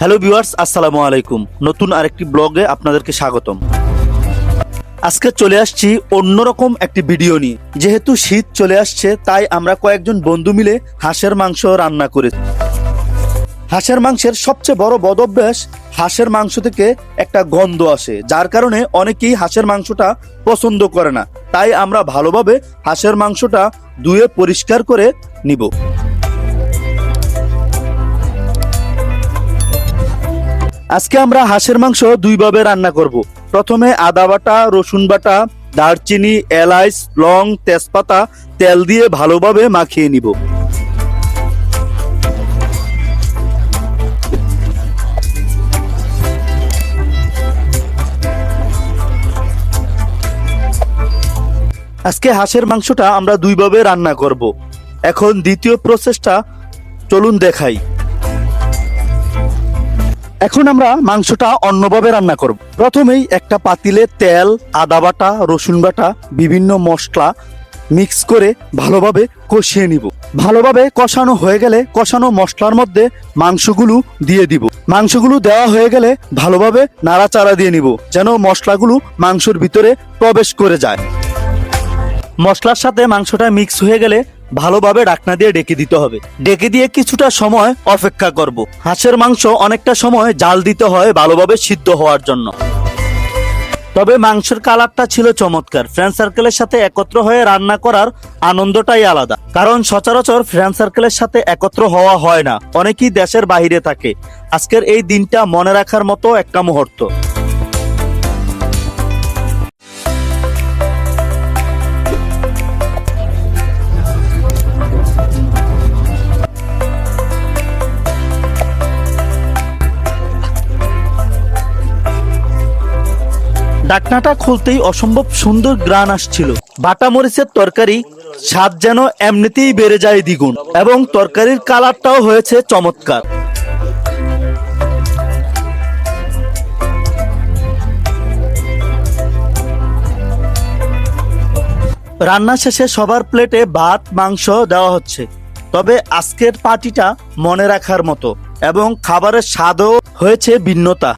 Hello viewers আসসালামু আলাইকুম। নতুন আরেকটি ব্লগে আপনাদেরকে স্বাগতম। আজকে চলে আসছি অন্যরকম একটি ভিডিও নিয়ে। যেহেতু শীত চলে আসছে, তাই আমরা কয়েকজন বন্ধু মিলে হাঁসের মাংস রান্না করেছি হাঁসের মাংসের সবচেয়ে বড় বদভ্যাস হাঁসের মাংস থেকে একটা গন্ধ আসে, যার কারণে অনেকেই হাঁসের মাংসটা পছন্দ করে না। তাই আমরা ভালোভাবে হাঁসের মাংসটা ধুয়ে পরিষ্কার করে নিব। আজকে আমরা হাঁসের মাংস দুইভাবে রান্না করব। প্রথমে আদা বাটা, রসুন বাটা, দারচিনি এলাচ লং, তেজপাতা, তেল দিয়ে ভালোভাবে মাখিয়ে নিব। আজকে হাঁসের মাংসটা আমরা দুইভাবে রান্না করব। এখন দ্বিতীয় প্রসেসটা, চলুন দেখাই। এখন আমরা মাংসটা অন্যভাবে রান্না করব। প্রথমেই একটা পাতিলে তেল, আদা বাটা, রসুন বাটা, বিভিন্ন মশলা মিক্স করে ভালোভাবে কষিয়ে নিব। ভালোভাবে কষানো হয়ে গেলে কষানো মশলার মধ্যে মাংসগুলো দিয়ে দিব। মাংসগুলো দেওয়া হয়ে গেলে ভালোভাবে নাড়াচাড়া দিয়ে নিব, যেন মশলাগুলো মাংসর ভিতরে প্রবেশ করে যায়। মশলার সাথে মাংসটা মিক্স হয়ে গেলে ভালোভাবে ডাকনা দিয়ে ডেকে দিতে হবে। ডেকে দিয়ে কিছুটা সময় অপেক্ষা করব। হাঁসের মাংস অনেকটা সময় জাল দিতে হয় ভালোভাবে সিদ্ধ হওয়ার জন্য। তবে মাংসের কালারটা ছিল চমৎকার। ফ্রেন্ড সার্কেলের সাথে একত্র হয়ে রান্না করার আনন্দটাই আলাদা। কারণ সচরাচর ফ্রেন্ড সার্কেলের সাথে একত্র হওয়া হয় না। অনেকেই দেশের বাইরে থাকে। আজকের এই দিনটা মনে রাখার মতো একটা মুহূর্ত। ডাকনাটা খুলতেই অসম্ভব সুন্দর গ্রান আসছিল। বাটা মরিচের তরকারি স্বাদ যেন এমনিতেই বেড়ে যায় দ্বিগুণ, এবং তরকারির কালারটাও হয়েছে চমৎকার। রান্না শেষে সবার প্লেটে ভাত, মাংস দেওয়া হচ্ছে। তবে আজকের পার্টিটা মনে রাখার মতো, এবং খাবারের স্বাদও হয়েছে ভিন্নতা।